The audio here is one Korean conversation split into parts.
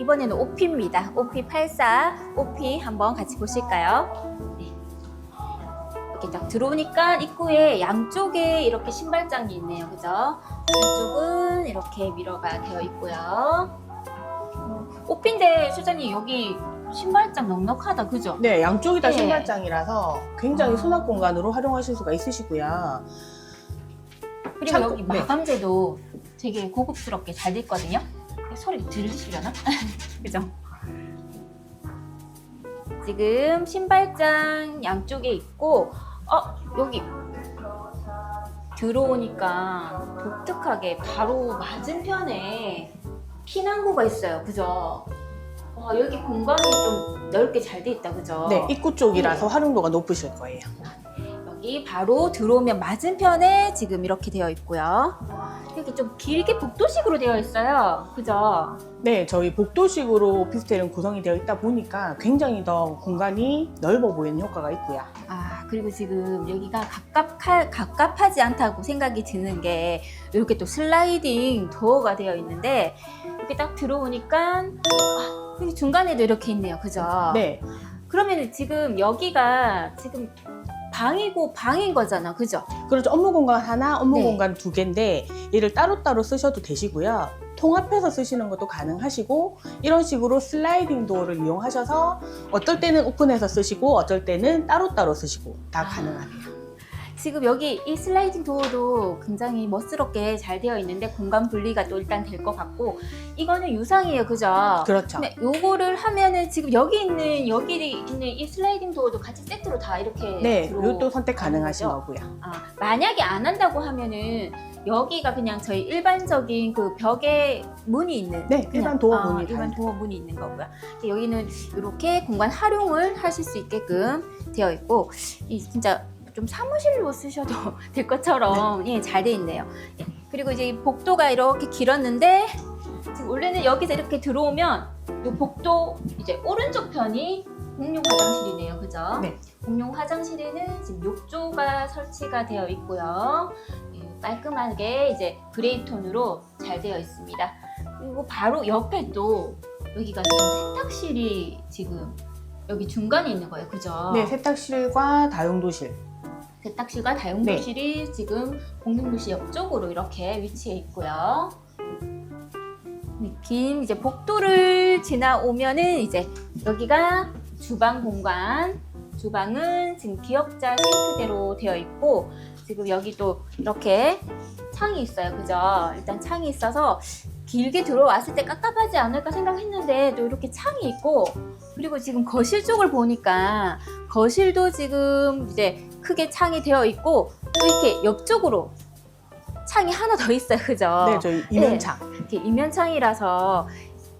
이번에는 OP입니다. OP 84, OP 한번 같이 보실까요? 네. 이렇게 딱 들어오니까 입구에 양쪽에 이렇게 신발장이 있네요. 그죠? 한쪽은 이렇게 미러가 되어 있고요. 음, OP인데 실장님 여기 신발장 넉넉하다. 그죠? 네, 양쪽이 다 네. 신발장이라서 굉장히 아. 수납 공간으로 활용하실 수가 있으시고요. 그리고 창고, 여기 네. 마감재도 되게 고급스럽게 잘돼 있거든요. 소리 들리시려나? 그죠? 지금 신발장 양쪽에 있고, 어, 여기 들어오니까 독특하게 바로 맞은편에 피난구가 있어요. 그죠? 와, 여기 공간이 좀 넓게 잘 돼 있다. 그죠? 네, 입구 쪽이라서 네. 활용도가 높으실 거예요. 여기 바로 들어오면 맞은편에 지금 이렇게 되어 있고요. 이렇게 좀 길게 복도식으로 되어 있어요. 그죠? 네, 저희 복도식으로 오피스텔은 구성이 되어 있다 보니까 굉장히 더 공간이 넓어 보이는 효과가 있고요. 아, 그리고 지금 여기가 갑갑하, 갑갑하지 않다고 생각이 드는 게 이렇게 또 슬라이딩 도어가 되어 있는데 이렇게 딱 들어오니까 아, 여기 중간에도 이렇게 있네요. 그죠? 네, 그러면 지금 여기가 지금 방이고 방인 거잖아. 그죠? 그렇죠. 업무 공간 하나, 업무 네. 공간 두 개인데 얘를 따로따로 쓰셔도 되시고요. 통합해서 쓰시는 것도 가능하시고 이런 식으로 슬라이딩 도어를 이용하셔서 어떨 때는 오픈해서 쓰시고 어쩔 때는 따로따로 쓰시고 다 아. 가능하네요. 지금 여기 이 슬라이딩 도어도 굉장히 멋스럽게 잘 되어 있는데 공간 분리가 또 일단 될 것 같고 이거는 유상이에요 그죠? 그렇죠. 근데 요거를 하면은 지금 여기 있는 여기 있는 이 슬라이딩 도어도 같이 세트로 다 이렇게 네, 이것도 선택 가능하신 거죠? 거고요. 아, 만약에 안 한다고 하면은 여기가 그냥 저희 일반적인 그 벽에 문이 있는 네, 일반 도어 아, 문이 다 일반. 도어 문이 있는 거고요. 여기는 이렇게 공간 활용을 하실 수 있게끔 되어 있고 이 진짜 좀 사무실로 쓰셔도 될 것처럼 네. 예, 잘 돼 있네요. 예, 그리고 이제 이 복도가 이렇게 길었는데 지금 원래는 여기서 이렇게 들어오면 이 복도 이제 오른쪽 편이 공용 화장실이네요. 그죠? 네. 공용 화장실에는 지금 욕조가 설치가 되어 있고요. 예, 깔끔하게 이제 그레이 톤으로 잘 되어 있습니다. 그리고 바로 옆에 또 여기가 지금 세탁실이 지금 여기 중간에 있는 거예요. 그죠? 네, 세탁실과 다용도실. 세탁실과 다용도실이 지금 공용도실 옆쪽으로 이렇게 위치해 있고요. 네, 긴 이제 복도를 지나오면은 이제 여기가 주방 공간. 주방은 지금 기역자 싱크대로 되어 있고 지금 여기 또 이렇게 창이 있어요. 그죠? 일단 창이 있어서 길게 들어왔을 때 깝깝하지 않을까 생각했는데 또 이렇게 창이 있고 그리고 지금 거실 쪽을 보니까 거실도 지금 이제 크게 창이 되어 있고 또 이렇게 옆쪽으로 창이 하나 더 있어요. 그죠? 네, 저희 이면창. 이렇게 이면창이라서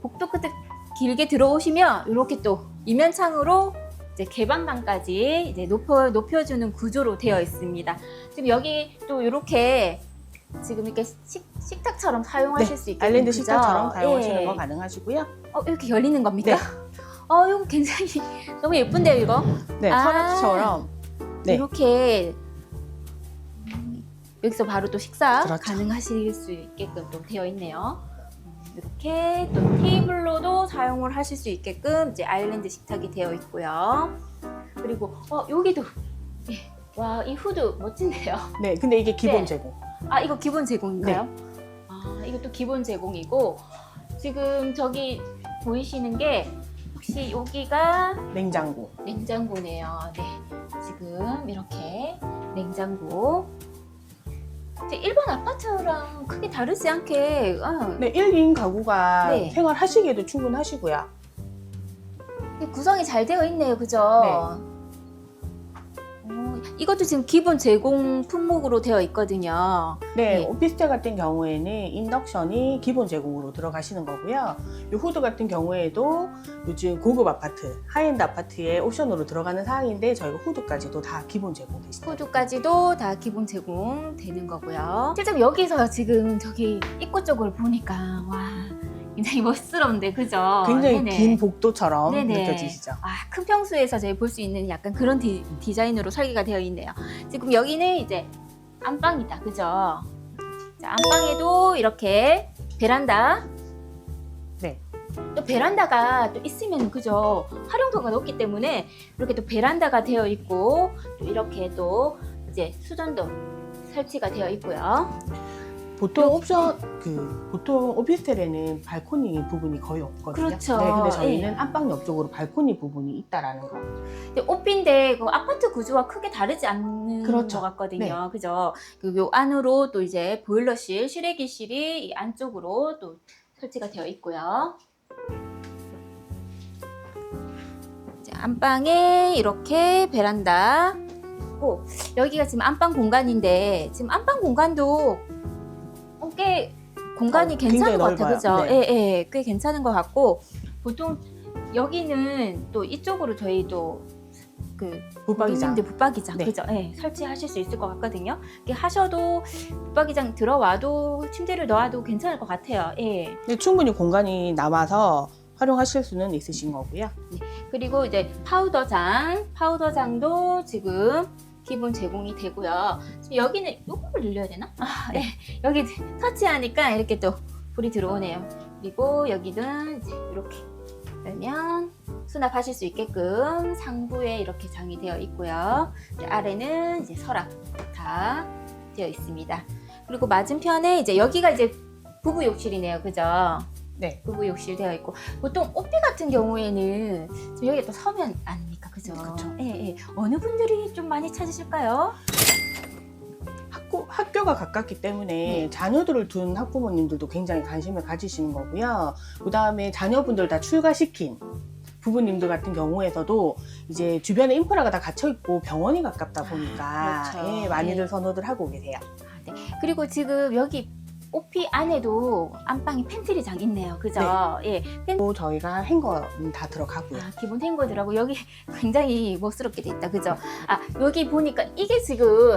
복도 끝에 길게 들어오시면 이렇게 또 이면창으로 이제 개방감까지 이제 높여 높여주는 구조로 되어 있습니다. 지금 여기 또 이렇게 지금 이렇게 식, 식탁처럼 사용하실 수 있게 네, 아일랜드 식탁처럼 사용하시는 거 가능하시고요. 어 이렇게 열리는 겁니까? 네. 어 이거 굉장히 너무 예쁜데요 이거. 네, 아. 터렛처럼. 네. 이렇게 음, 여기서 바로 또 식사 그렇죠. 가능하실 수 있게끔 또 되어 있네요. 음, 이렇게 또 테이블로도 사용을 하실 수 있게끔 이제 아일랜드 식탁이 되어 있고요. 그리고 어 여기도 예. 와이 후드 멋진데요. 네, 근데 이게 기본 네. 제공. 아 이거 기본 제공인가요? 네. 아 이것도 기본 제공이고 지금 저기 보이시는 게 혹시 여기가 냉장고. 냉장고네요. 네. 지금 이렇게 냉장고. 일반 아파트랑 크게 다르지 않게 어, 네, 1인 가구가 네. 생활하시기에도 충분하시고요. 구성이 잘 되어 있네요. 그죠? 이것도 지금 기본 제공 품목으로 되어 있거든요. 네, 네. 오피스텔 같은 경우에는 인덕션이 기본 제공으로 들어가시는 거고요. 이 후드 같은 경우에도 요즘 고급 아파트, 하이엔드 아파트에 옵션으로 들어가는 사항인데 저희가 후드까지도 다 기본 제공돼 있습니다. 코드까지도 다 기본 제공되는 거고요. 실제 여기서 지금 저기 입구 쪽을 보니까 와 굉장히 멋스러운데 그죠? 굉장히 네네. 긴 복도처럼 네네. 느껴지시죠? 아, 큰 평수에서 저희 볼 수 있는 약간 그런 디, 디자인으로 설계가 되어 있네요. 지금 여기는 이제 안방이다, 그죠? 자, 안방에도 이렇게 베란다. 네. 또 베란다가 또 있으면 그죠 활용도가 높기 때문에 이렇게 또 베란다가 되어 있고 또 이렇게 또 이제 수전도 설치가 되어 있고요. 보통 옵션 그 보통 오피스텔에는 발코니 부분이 거의 없거든요. 그렇죠. 네, 근데 저희는 예. 안방 옆쪽으로 발코니 부분이 있다라는 거. 근데 옷빈데 그 아파트 구조와 크게 다르지 않는 그렇죠. 것 같거든요. 그죠? 그요 안으로 또 이제 보일러실, 실외기실이 이 안쪽으로 또 설치가 되어 있고요. 이제 안방에 이렇게 베란다. 고 여기가 지금 안방 공간인데 지금 안방 공간도 어, 꽤 공간이 어, 괜찮은 것 같아요. 그죠? 넓어요. 예, 예, 꽤 괜찮은 것 같고 보통 여기는 또 이쪽으로 저희도 그 붙박이장. 붙박이장 네. 그죠? 예, 설치하실 수 있을 것 같거든요. 이렇게 하셔도 붙박이장 들어와도 침대를 넣어도 괜찮을 것 같아요. 예. 근데 충분히 공간이 남아서 활용하실 수는 있으신 거고요. 그리고 이제 파우더장, 파우더장도 지금 기본 제공이 되고요. 지금 여기는 요거 를 늘려야 되나? 아, 네. 여기 터치하니까 이렇게 또 불이 들어오네요. 그리고 여기는 이제 이렇게 열면 수납하실 수 있게끔 상부에 이렇게 장이 되어 있고요. 이제 아래는 이제 서랍 다 되어 있습니다. 그리고 맞은편에 이제 여기가 이제 부부 욕실이네요. 그죠? 네. 부부 욕실 되어 있고 보통 오피 같은 경우에는 지금 여기 또 서면 아닙니까 그죠? 그쵸. 예, 예. 어느 분들이 좀 많이 찾으실까요? 학교, 학교가 가깝기 때문에 네. 자녀들을 둔 학부모님들도 굉장히 관심을 가지시는 거고요. 그 다음에 자녀분들 다 출가시킨 부부님들 같은 경우에서도 이제 주변에 인프라가 다 갇혀 있고 병원이 가깝다 보니까 그렇죠. 예, 많이들 네. 선호들 하고 계세요. 아, 네. 그리고 지금 여기 오피 안에도 안방에 팬트리장 있네요. 그죠? 예. 또 저희가 행거는 다 들어가고요. 아, 기본 탱고들하고 여기 굉장히 멋스럽게 돼 있다. 그죠? 아, 여기 보니까 이게 지금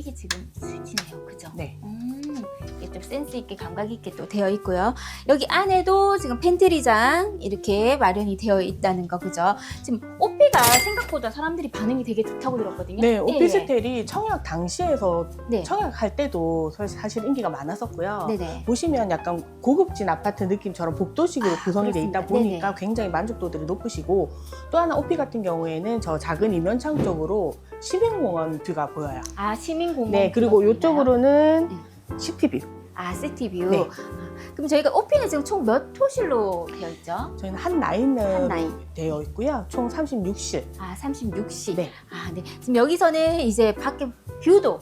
이게 지금 스위치네요. 그죠? 네. 음, 이게 좀 센스 있게 감각 있게 또 되어 있고요. 여기 안에도 지금 팬트리장 이렇게 마련이 되어 있다는 거 그죠? 지금 오 피가 생각보다 사람들이 반응이 되게 좋다고 들었거든요. 네, 예, 오피스텔이 청약 당시에서 네. 청약할 때도 사- 사실 인기가 많았었고요. 네네. 보시면 약간 고급진 아파트 느낌처럼 복도식으로 아, 구성이 돼 있다 그렇습니다. 보니까 굉장히 만족도들이 높으시고 또 하나 오피 같은 경우에는 저 작은 이면창 쪽으로 시민공원 뷰가 보여요. 아 시민공원. 네, 그리고 이쪽으로는 네. 시티뷰. 아 시티뷰. 네. 아, 그럼 저희가 오피는 지금 총 몇 호실로 되어 있죠? 저희는 한 라인으로 한 라인. 되어 있고요. 총 36실. 아 36실. 네. 아, 네. 지금 여기서는 이제 밖에 뷰도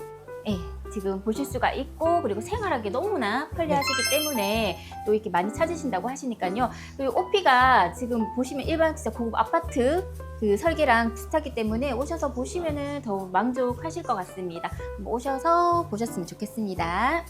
예, 지금 보실 수가 있고 그리고 생활하기 너무나 편리하시기 네. 때문에 또 이렇게 많이 찾으신다고 하시니까요. 그리고 오피가 지금 보시면 일반 진짜 고급 아파트 그 설계랑 비슷하기 때문에 오셔서 보시면은 더 만족하실 것 같습니다. 한번 오셔서 보셨으면 좋겠습니다.